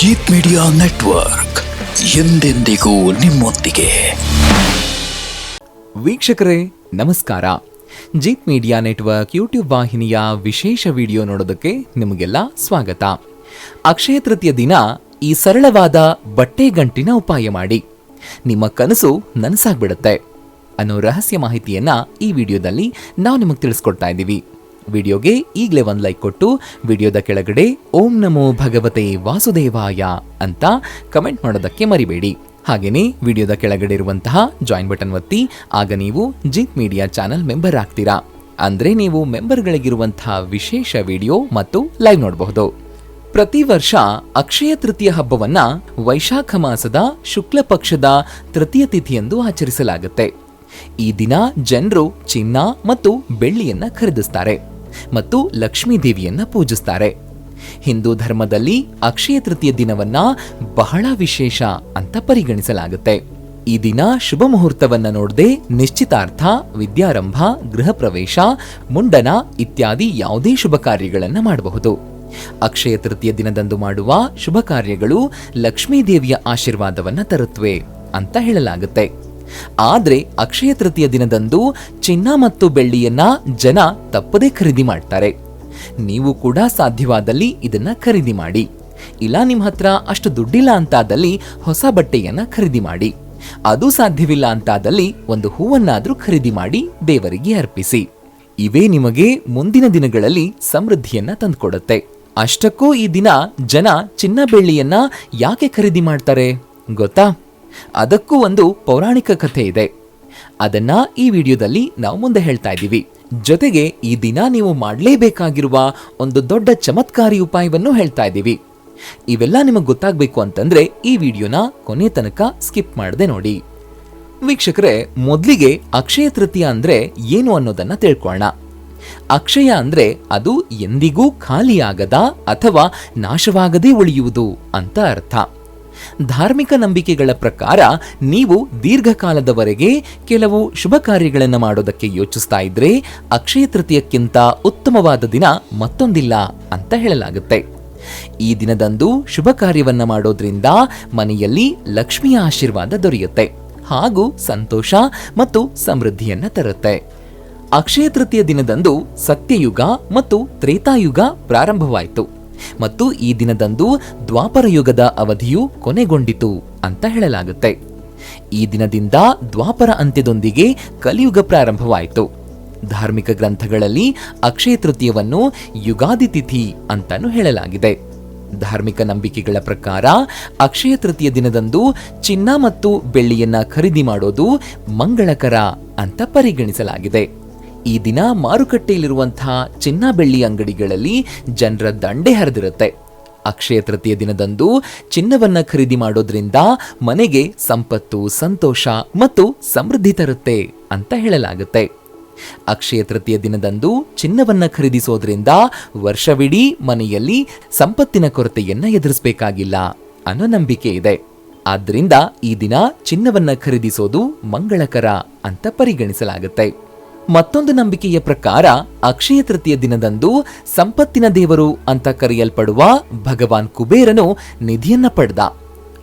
Jeet media network ಎಂದೆಂದಿಗೂ ನಿಮ್ಮೊಂದಿಗೆ. ವೀಕ್ಷಕರೇ, ನಮಸ್ಕಾರ. ಜೀತ್ ಮೀಡಿಯಾ ನೆಟ್ವರ್ಕ್ ಯೂಟ್ಯೂಬ್ ವಾಹಿನಿಯ ವಿಶೇಷ ವಿಡಿಯೋ ನೋಡೋದಕ್ಕೆ ನಿಮಗೆಲ್ಲ ಸ್ವಾಗತ. ಅಕ್ಷಯ ತೃತೀಯ ದಿನ, ಈ ಸರಳವಾದ ಬಟ್ಟೆ ಗಂಟಿನ ಉಪಾಯ ಮಾಡಿ. ನಿಮ್ಮ ಕನಸು ನನಸಾಗ್ಬಿಡುತ್ತೆ. ಅನ್ನೋ ರಹಸ್ಯ ಮಾಹಿತಿಯನ್ನ ಈ ವಿಡಿಯೋದಲ್ಲಿ ನಾವು ನಿಮಗೆ ತಿಳಿಸ್ಕೊಡ್ತಾ ಇದ್ದೀವಿ. ವಿಡಿಯೋಗೆ ಈಗಲೇ ಒಂದು ಲೈಕ್ ಕೊಟ್ಟು ವಿಡಿಯೋದ ಕೆಳಗಡೆ ಓಂ ನಮೋ ಭಗವತೆ ವಾಸುದೇವಾಯ ಅಂತ ಕಮೆಂಟ್ ಮಾಡೋದಕ್ಕೆ ಮರಿಬೇಡಿ. ಹಾಗೆಯೇ ವಿಡಿಯೋದ ಕೆಳಗಡೆ ಇರುವಂತಹ ಜಾಯಿನ್ ಬಟನ್ ಒತ್ತಿ, ಆಗ ನೀವು ಜಿತ್ ಮೀಡಿಯಾ ಚಾನಲ್ ಮೆಂಬರ್ ಆಗ್ತೀರಾ. ಅಂದರೆ ನೀವು ಮೆಂಬರ್ಗಳಿಗಿರುವಂತಹ ವಿಶೇಷ ವಿಡಿಯೋ ಮತ್ತು ಲೈವ್ ನೋಡಬಹುದು. ಪ್ರತಿ ವರ್ಷ ಅಕ್ಷಯ ತೃತೀಯ ಹಬ್ಬವನ್ನು ವೈಶಾಖ ಮಾಸದ ಶುಕ್ಲ ಪಕ್ಷದ ತೃತೀಯ ತಿಥಿಯೆಂದು ಆಚರಿಸಲಾಗುತ್ತೆ. ಈ ದಿನ ಜನರು ಚಿನ್ನ ಮತ್ತು ಬೆಳ್ಳಿಯನ್ನ ಖರೀದಿಸ್ತಾರೆ ಮತ್ತು ಲಕ್ಷ್ಮೀ ದೇವಿಯನ್ನ ಪೂಜಿಸ್ತಾರೆ. ಹಿಂದೂ ಧರ್ಮದಲ್ಲಿ ಅಕ್ಷಯ ತೃತೀಯ ದಿನವನ್ನ ಬಹಳ ವಿಶೇಷ ಅಂತ ಪರಿಗಣಿಸಲಾಗುತ್ತೆ. ಈ ದಿನ ಶುಭ ಮುಹೂರ್ತವನ್ನ ನೋಡದೆ ನಿಶ್ಚಿತಾರ್ಥ, ವಿದ್ಯಾರಂಭ, ಗೃಹ ಪ್ರವೇಶ, ಮುಂಡನ ಇತ್ಯಾದಿ ಯಾವುದೇ ಶುಭ ಕಾರ್ಯಗಳನ್ನು ಮಾಡಬಹುದು. ಅಕ್ಷಯ ತೃತೀಯ ದಿನದಂದು ಮಾಡುವ ಶುಭ ಕಾರ್ಯಗಳು ಲಕ್ಷ್ಮೀ ದೇವಿಯ ಆಶೀರ್ವಾದವನ್ನ ತರುತ್ತವೆ ಅಂತ ಹೇಳಲಾಗುತ್ತೆ. ಆದ್ರೆ ಅಕ್ಷಯ ತೃತೀಯ ದಿನದಂದು ಚಿನ್ನ ಮತ್ತು ಬೆಳ್ಳಿಯನ್ನ ಜನ ತಪ್ಪದೇ ಖರೀದಿ ಮಾಡ್ತಾರೆ. ನೀವು ಕೂಡ ಸಾಧ್ಯವಾದಲ್ಲಿ ಇದನ್ನ ಖರೀದಿ ಮಾಡಿ. ಇಲ್ಲ ನಿಮ್ಮ ಹತ್ರ ಅಷ್ಟು ದುಡ್ಡಿಲ್ಲ ಅಂತಾದಲ್ಲಿ ಹೊಸ ಬಟ್ಟೆಯನ್ನ ಖರೀದಿ ಮಾಡಿ. ಅದು ಸಾಧ್ಯವಿಲ್ಲ ಅಂತಾದಲ್ಲಿ ಒಂದು ಹೂವನ್ನಾದರೂ ಖರೀದಿ ಮಾಡಿ ದೇವರಿಗೆ ಅರ್ಪಿಸಿ. ಇವೇ ನಿಮಗೆ ಮುಂದಿನ ದಿನಗಳಲ್ಲಿ ಸಮೃದ್ಧಿಯನ್ನ ತಂದುಕೊಡುತ್ತೆ. ಅಷ್ಟಕ್ಕೂ ಈ ದಿನ ಜನ ಚಿನ್ನ ಬೆಳ್ಳಿಯನ್ನ ಯಾಕೆ ಖರೀದಿ ಮಾಡ್ತಾರೆ? ಗೊತ್ತಾ? ಅದಕ್ಕೂ ಒಂದು ಪೌರಾಣಿಕ ಕಥೆ ಇದೆ. ಅದನ್ನ ಈ ವಿಡಿಯೋದಲ್ಲಿ ನಾವು ಮುಂದೆ ಹೇಳ್ತಾ ಇದ್ದೀವಿ. ಜೊತೆಗೆ ಈ ದಿನ ನೀವು ಮಾಡಲೇಬೇಕಾಗಿರುವ ಒಂದು ದೊಡ್ಡ ಚಮತ್ಕಾರಿ ಉಪಾಯವನ್ನು ಹೇಳ್ತಾ ಇದ್ದೀವಿ. ಇವೆಲ್ಲ ನಿಮಗೆ ಗೊತ್ತಾಗಬೇಕು ಅಂತಂದ್ರೆ ಈ ವಿಡಿಯೋನ ಕೊನೆ ತನಕ ಸ್ಕಿಪ್ ಮಾಡದೆ ನೋಡಿ. ವೀಕ್ಷಕರೇ, ಮೊದಲಿಗೆ ಅಕ್ಷಯ ತೃತೀಯ ಅಂದ್ರೆ ಏನು ಅನ್ನೋದನ್ನ ತಿಳ್ಕೊಳ್ಳೋಣ ಅಕ್ಷಯ ಅಂದ್ರೆ ಅದು ಎಂದಿಗೂ ಖಾಲಿಯಾಗದ ಅಥವಾ ನಾಶವಾಗದೇ ಉಳಿಯುವುದು ಅಂತ ಅರ್ಥ. ಧಾರ್ಮಿಕ ನಂಬಿಕೆಗಳ ಪ್ರಕಾರ ನೀವು ದೀರ್ಘಕಾಲದವರೆಗೆ ಕೆಲವು ಶುಭ ಕಾರ್ಯಗಳನ್ನು ಮಾಡೋದಕ್ಕೆ ಯೋಚಿಸ್ತಾ ಇದ್ರೆ ಅಕ್ಷಯ ತೃತೀಯಕ್ಕಿಂತ ಉತ್ತಮವಾದ ದಿನ ಮತ್ತೊಂದಿಲ್ಲ ಅಂತ ಹೇಳಲಾಗುತ್ತೆ. ಈ ದಿನದಂದು ಶುಭ ಕಾರ್ಯವನ್ನು ಮಾಡೋದ್ರಿಂದ ಮನೆಯಲ್ಲಿ ಲಕ್ಷ್ಮಿಯ ಆಶೀರ್ವಾದ ದೊರೆಯುತ್ತೆ. ಹಾಗೂ ಸಂತೋಷ ಮತ್ತು ಸಮೃದ್ಧಿಯನ್ನ ತರುತ್ತೆ. ಅಕ್ಷಯ ತೃತೀಯ ದಿನದಂದು ಸತ್ಯಯುಗ ಮತ್ತು ತ್ರೇತಾಯುಗ ಪ್ರಾರಂಭವಾಯಿತು. ಮತ್ತು ಈ ದಿನದಂದು ದ್ವಾಪರ ಯುಗದ ಅವಧಿಯು ಕೊನೆಗೊಂಡಿತು ಅಂತ ಹೇಳಲಾಗುತ್ತೆ. ಈ ದಿನದಿಂದ ದ್ವಾಪರ ಅಂತ್ಯದೊಂದಿಗೆ ಕಲಿಯುಗ ಪ್ರಾರಂಭವಾಯಿತು. ಧಾರ್ಮಿಕ ಗ್ರಂಥಗಳಲ್ಲಿ ಅಕ್ಷಯ ತೃತೀಯವನ್ನು ಯುಗಾದಿ ತಿಥಿ ಅಂತಾನು ಹೇಳಲಾಗಿದೆ. ಧಾರ್ಮಿಕ ನಂಬಿಕೆಗಳ ಪ್ರಕಾರ ಅಕ್ಷಯ ತೃತೀಯ ದಿನದಂದು ಚಿನ್ನ ಮತ್ತು ಬೆಳ್ಳಿಯನ್ನ ಖರೀದಿ ಮಾಡೋದು ಮಂಗಳಕರ ಅಂತ ಪರಿಗಣಿಸಲಾಗಿದೆ. ಈ ದಿನ ಮಾರುಕಟ್ಟೆಯಲ್ಲಿರುವಂತಹ ಚಿನ್ನ ಬೆಳ್ಳಿ ಅಂಗಡಿಗಳಲ್ಲಿ ಜನರ ದಂಡೆ ಹರಿದಿರುತ್ತೆ. ಅಕ್ಷಯ ತೃತೀಯ ದಿನದಂದು ಚಿನ್ನವನ್ನ ಖರೀದಿ ಮಾಡೋದ್ರಿಂದ ಮನೆಗೆ ಸಂಪತ್ತು, ಸಂತೋಷ ಮತ್ತು ಸಮೃದ್ಧಿ ತರುತ್ತೆ ಅಂತ ಹೇಳಲಾಗುತ್ತೆ. ಅಕ್ಷಯ ತೃತೀಯ ದಿನದಂದು ಚಿನ್ನವನ್ನ ಖರೀದಿಸೋದ್ರಿಂದ ವರ್ಷವಿಡೀ ಮನೆಯಲ್ಲಿ ಸಂಪತ್ತಿನ ಕೊರತೆಯನ್ನ ಎದುರಿಸಬೇಕಾಗಿಲ್ಲ ಅನ್ನೋ ನಂಬಿಕೆ ಇದೆ. ಆದ್ದರಿಂದ ಈ ದಿನ ಚಿನ್ನವನ್ನ ಖರೀದಿಸೋದು ಮಂಗಳಕರ ಅಂತ ಪರಿಗಣಿಸಲಾಗುತ್ತೆ. ಮತ್ತೊಂದು ನಂಬಿಕೆಯ ಪ್ರಕಾರ ಅಕ್ಷಯ ತೃತೀಯ ದಿನದಂದು ಸಂಪತ್ತಿನ ದೇವರು ಅಂತ ಕರೆಯಲ್ಪಡುವ ಭಗವಾನ್ ಕುಬೇರನು ನಿಧಿಯನ್ನ ಪಡೆದ.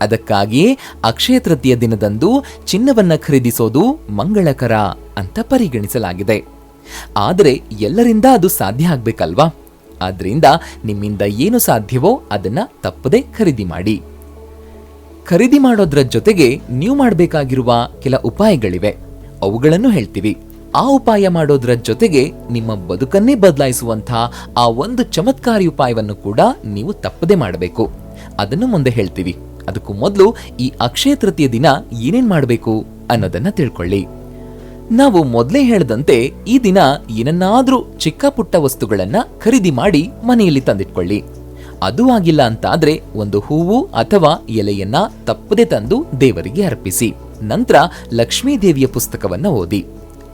ಅದಕ್ಕಾಗಿಯೇ ಅಕ್ಷಯ ತೃತೀಯ ದಿನದಂದು ಚಿನ್ನವನ್ನ ಖರೀದಿಸೋದು ಮಂಗಳಕರ ಅಂತ ಪರಿಗಣಿಸಲಾಗಿದೆ. ಆದರೆ ಎಲ್ಲರಿಂದ ಅದು ಸಾಧ್ಯ ಆಗ್ಬೇಕಲ್ವಾ? ಆದ್ರಿಂದ ನಿಮ್ಮಿಂದ ಏನು ಸಾಧ್ಯವೋ ಅದನ್ನ ತಪ್ಪದೆ ಖರೀದಿ ಮಾಡಿ. ಖರೀದಿ ಮಾಡೋದ್ರ ಜೊತೆಗೆ ನೀವು ಮಾಡಬೇಕಾಗಿರುವ ಕೆಲ ಉಪಾಯಗಳಿವೆ. ಅವುಗಳನ್ನು ಹೇಳ್ತೀವಿ. ಆ ಉಪಾಯ ಮಾಡೋದ್ರ ಜೊತೆಗೆ ನಿಮ್ಮ ಬದುಕನ್ನೇ ಬದಲಾಯಿಸುವಂತಹ ಆ ಒಂದು ಚಮತ್ಕಾರಿ ಉಪಾಯವನ್ನು ಕೂಡ ನೀವು ತಪ್ಪದೆ ಮಾಡಬೇಕು. ಅದನ್ನು ಮುಂದೆ ಹೇಳ್ತೀವಿ. ಅದಕ್ಕೂ ಮೊದಲು ಈ ಅಕ್ಷಯ ತೃತೀಯ ದಿನ ಏನೇನ್ ಮಾಡಬೇಕು ಅನ್ನೋದನ್ನ ತಿಳ್ಕೊಳ್ಳಿ. ನಾವು ಮೊದಲೇ ಹೇಳದಂತೆ ಈ ದಿನ ಏನನ್ನಾದರೂ ಚಿಕ್ಕ ಪುಟ್ಟ ವಸ್ತುಗಳನ್ನ ಖರೀದಿ ಮಾಡಿ ಮನೆಯಲ್ಲಿ ತಂದಿಟ್ಕೊಳ್ಳಿ. ಅದು ಆಗಿಲ್ಲ ಅಂತಾದ್ರೆ ಒಂದು ಹೂವು ಅಥವಾ ಎಲೆಯನ್ನ ತಪ್ಪದೆ ತಂದು ದೇವರಿಗೆ ಅರ್ಪಿಸಿ. ನಂತರ ಲಕ್ಷ್ಮೀ ದೇವಿಯ ಪುಸ್ತಕವನ್ನ ಓದಿ.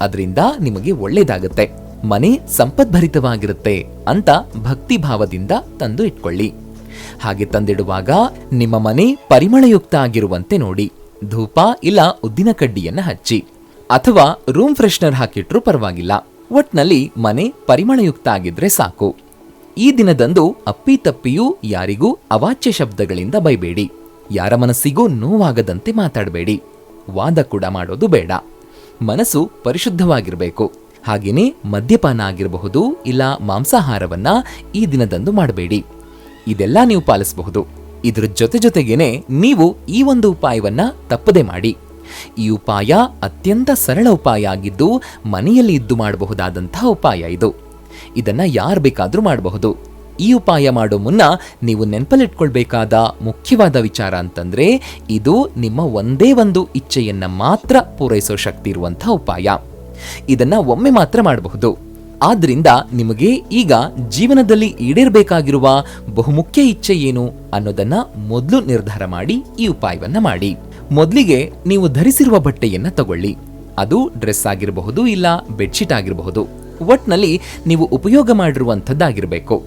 ಅದರಿಂದ ನಿಮಗೆ ಒಳ್ಳೇದಾಗುತ್ತೆ. ಮನೆ ಸಂಪದ್ಭರಿತವಾಗಿರುತ್ತೆ ಅಂತ ಭಕ್ತಿ ಭಾವದಿಂದ ತಂದು ಇಟ್ಕೊಳ್ಳಿ. ಹಾಗೆ ತಂದಿಡುವಾಗ ನಿಮ್ಮ ಮನೆ ಪರಿಮಳಯುಕ್ತ ಆಗಿರುವಂತೆ ನೋಡಿ. ಧೂಪ ಇಲ್ಲ ಉದ್ದಿನ ಕಡ್ಡಿಯನ್ನ ಹಚ್ಚಿ. ಅಥವಾ ರೂಮ್ ಫ್ರೆಶ್ನರ್ ಹಾಕಿಟ್ರೂ ಪರವಾಗಿಲ್ಲ. ಒಟ್ನಲ್ಲಿ ಮನೆ ಪರಿಮಳಯುಕ್ತ ಆಗಿದ್ರೆ ಸಾಕು. ಈ ದಿನದಂದು ಅಪ್ಪಿತಪ್ಪಿಯೂ ಯಾರಿಗೂ ಅವಾಚ್ಯ ಶಬ್ದಗಳಿಂದ ಬೈಬೇಡಿ ಯಾರ ಮನಸ್ಸಿಗೂ ನೋವಾಗದಂತೆ ಮಾತಾಡಬೇಡಿ. ವಾದ ಕೂಡ ಮಾಡೋದು ಬೇಡ. ಮನಸ್ಸು ಪರಿಶುದ್ಧವಾಗಿರಬೇಕು. ಹಾಗೆಯೇ ಮದ್ಯಪಾನ ಆಗಿರಬಹುದು ಇಲ್ಲ ಮಾಂಸಾಹಾರವನ್ನ ಈ ದಿನದಂದು ಮಾಡಬೇಡಿ. ಇದೆಲ್ಲ ನೀವು ಪಾಲಿಸಬಹುದು. ಇದರ ಜೊತೆ ಜೊತೆಗೇನೆ ನೀವು ಈ ಒಂದು ಉಪಾಯವನ್ನ ತಪ್ಪದೆ ಮಾಡಿ. ಈ ಉಪಾಯ ಅತ್ಯಂತ ಸರಳ ಉಪಾಯ ಆಗಿದ್ದು ಮನೆಯಲ್ಲಿ ಇದ್ದು ಮಾಡಬಹುದಾದಂತಹ ಉಪಾಯ ಇದು. ಇದನ್ನ ಯಾರು ಬೇಕಾದರೂ ಮಾಡಬಹುದು. ಈ ಉಪಾಯ ಮಾಡೋ ಮುನ್ನ ನೀವು ನೆನಪಲ್ಲಿಟ್ಕೊಳ್ಬೇಕಾದ ಮುಖ್ಯವಾದ ವಿಚಾರ ಅಂತಂದ್ರೆ, ಇದು ನಿಮ್ಮ ಒಂದೇ ಒಂದು ಇಚ್ಛೆಯನ್ನ ಮಾತ್ರ ಪೂರೈಸೋ ಶಕ್ತಿ ಇರುವಂತಹ ಉಪಾಯ. ಇದನ್ನ ಒಮ್ಮೆ ಮಾತ್ರ ಮಾಡಬಹುದು. ಆದ್ದರಿಂದ ನಿಮಗೆ ಈಗ ಜೀವನದಲ್ಲಿ ಈಡೇರಬೇಕಾಗಿರುವ ಬಹುಮುಖ್ಯ ಇಚ್ಛೆ ಏನು ಅನ್ನೋದನ್ನ ಮೊದಲು ನಿರ್ಧಾರ ಮಾಡಿ ಈ ಉಪಾಯವನ್ನ ಮಾಡಿ. ಮೊದಲಿಗೆ ನೀವು ಧರಿಸಿರುವ ಬಟ್ಟೆಯನ್ನ ತಗೊಳ್ಳಿ. ಅದು ಡ್ರೆಸ್ ಆಗಿರಬಹುದು ಇಲ್ಲ ಬೆಡ್ಶೀಟ್ ಆಗಿರಬಹುದು. ಒಟ್ನಲ್ಲಿ ನೀವು ಉಪಯೋಗ ಮಾಡಿರುವಂಥದ್ದಾಗಿರಬೇಕು.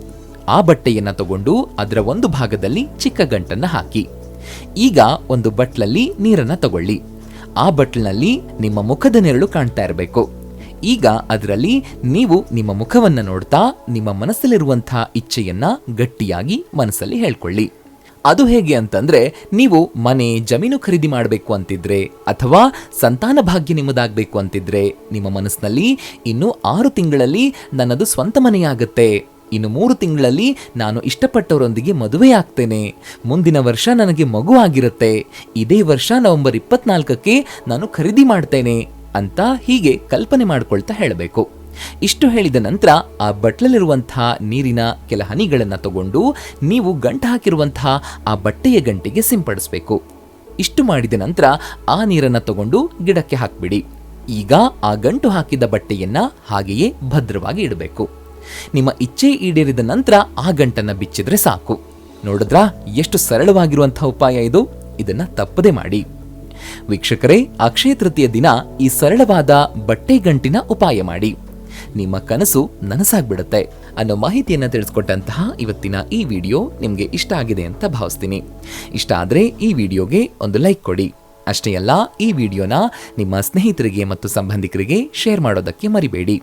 ಆ ಬಟ್ಟೆಯನ್ನು ತಗೊಂಡು ಅದರ ಒಂದು ಭಾಗದಲ್ಲಿ ಚಿಕ್ಕ ಗಂಟನ್ನು ಹಾಕಿ. ಈಗ ಒಂದು ಬಟ್ಲಲ್ಲಿ ನೀರನ್ನು ತಗೊಳ್ಳಿ. ಆ ಬಟ್ಲಿನಲ್ಲಿ ನಿಮ್ಮ ಮುಖದ ನೆರಳು ಕಾಣ್ತಾ ಇರಬೇಕು. ಈಗ ಅದರಲ್ಲಿ ನೀವು ನಿಮ್ಮ ಮುಖವನ್ನು ನೋಡ್ತಾ ನಿಮ್ಮ ಮನಸ್ಸಲ್ಲಿರುವಂತಹ ಇಚ್ಛೆಯನ್ನ ಗಟ್ಟಿಯಾಗಿ ಮನಸ್ಸಲ್ಲಿ ಹೇಳ್ಕೊಳ್ಳಿ. ಅದು ಹೇಗೆ ಅಂತಂದ್ರೆ ನೀವು ಮನೆ ಜಮೀನು ಖರೀದಿ ಮಾಡಬೇಕು ಅಂತಿದ್ರೆ ಅಥವಾ ಸಂತಾನ ಭಾಗ್ಯ ನಿಮ್ಮದಾಗಬೇಕು ಅಂತಿದ್ರೆ ನಿಮ್ಮ ಮನಸ್ಸಿನಲ್ಲಿ ಇನ್ನು ಆರು ತಿಂಗಳಲ್ಲಿ ನನ್ನದು ಸ್ವಂತ ಮನೆಯಾಗತ್ತೆ. ಇನ್ನು ಮೂರು ತಿಂಗಳಲ್ಲಿ ನಾನು ಇಷ್ಟಪಟ್ಟವರೊಂದಿಗೆ ಮದುವೆ ಆಗ್ತೇನೆ ಮುಂದಿನ ವರ್ಷ ನನಗೆ ಮಗು ಆಗಿರುತ್ತೆ. ಇದೇ ವರ್ಷ ನವೆಂಬರ್ ಇಪ್ಪತ್ನಾಲ್ಕಕ್ಕೆ ನಾನು ಖರೀದಿ ಮಾಡ್ತೇನೆ ಅಂತ ಹೀಗೆ ಕಲ್ಪನೆ ಮಾಡ್ಕೊಳ್ತಾ ಹೇಳಬೇಕು. ಇಷ್ಟು ಹೇಳಿದ ನಂತರ ಆ ಬಟ್ಲಲ್ಲಿರುವಂತಹ ನೀರಿನ ಕೆಲ ಹನಿಗಳನ್ನು ತಗೊಂಡು ನೀವು ಗಂಟು ಹಾಕಿರುವಂತಹ ಆ ಬಟ್ಟೆಯ ಗಂಟಿಗೆ ಸಿಂಪಡಿಸಬೇಕು. ಇಷ್ಟು ಮಾಡಿದ ನಂತರ ಆ ನೀರನ್ನು ತಗೊಂಡು ಗಿಡಕ್ಕೆ ಹಾಕಿಬಿಡಿ. ಈಗ ಆ ಗಂಟು ಹಾಕಿದ ಬಟ್ಟೆಯನ್ನು ಹಾಗೆಯೇ ಭದ್ರವಾಗಿ ಇಡಬೇಕು. ನಿಮ್ಮ ಇಚ್ಛೆ ಈಡೇರಿದ ನಂತರ ಆ ಗಂಟನ್ನು ಬಿಚ್ಚಿದ್ರೆ ಸಾಕು. ನೋಡಿದ್ರಾ? ಎಷ್ಟು ಸರಳವಾಗಿರುವಂತಹ ಉಪಾಯ ಇದು. ಇದನ್ನ ತಪ್ಪದೆ ಮಾಡಿ. ವೀಕ್ಷಕರೇ ಅಕ್ಷಯ ತೃತೀಯ ದಿನ ಈ ಸರಳವಾದ ಬಟ್ಟೆ ಗಂಟಿನ ಉಪಾಯ ಮಾಡಿ. ನಿಮ್ಮ ಕನಸು ನನಸಾಗ್ಬಿಡುತ್ತೆ ಅನ್ನೋ ಮಾಹಿತಿಯನ್ನು ತಿಳಿಸ್ಕೊಟ್ಟಂತಹ ಇವತ್ತಿನ ಈ ವಿಡಿಯೋ ನಿಮಗೆ ಇಷ್ಟ ಆಗಿದೆ ಅಂತ ಭಾವಿಸ್ತೀನಿ. ಇಷ್ಟ ಆದರೆ ಈ ವಿಡಿಯೋಗೆ ಒಂದು ಲೈಕ್ ಕೊಡಿ. ಅಷ್ಟೇ ಅಲ್ಲ, ಈ ವಿಡಿಯೋನ ನಿಮ್ಮ ಸ್ನೇಹಿತರಿಗೆ ಮತ್ತು ಸಂಬಂಧಿಕರಿಗೆ ಶೇರ್ ಮಾಡೋದಕ್ಕೆ ಮರಿಬೇಡಿ.